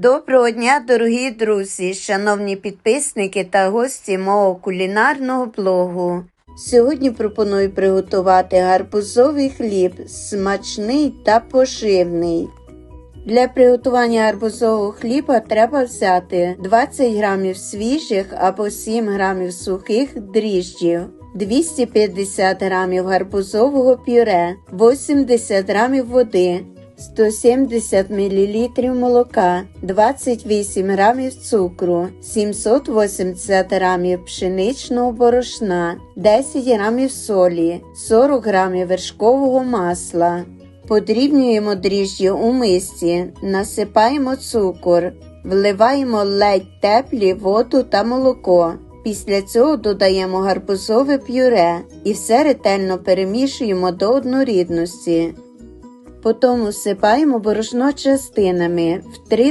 Доброго дня, дорогі друзі, шановні підписники та гості мого кулінарного блогу. Сьогодні пропоную приготувати гарбузовий хліб, смачний та поживний. Для приготування гарбузового хліба треба взяти 20 грамів свіжих або 7 грамів сухих дріжджів, 250 грамів гарбузового пюре, 80 грамів води, 170 мл молока, 28 грамів цукру, 780 грамів пшеничного борошна, 10 грамів солі, 40 грамів вершкового масла. Подрібнюємо дріжджі у мисці, насипаємо цукор, вливаємо ледь теплі воду та молоко. Після цього додаємо гарбузове пюре і все ретельно перемішуємо до однорідності. Потім всипаємо борошно частинами в 3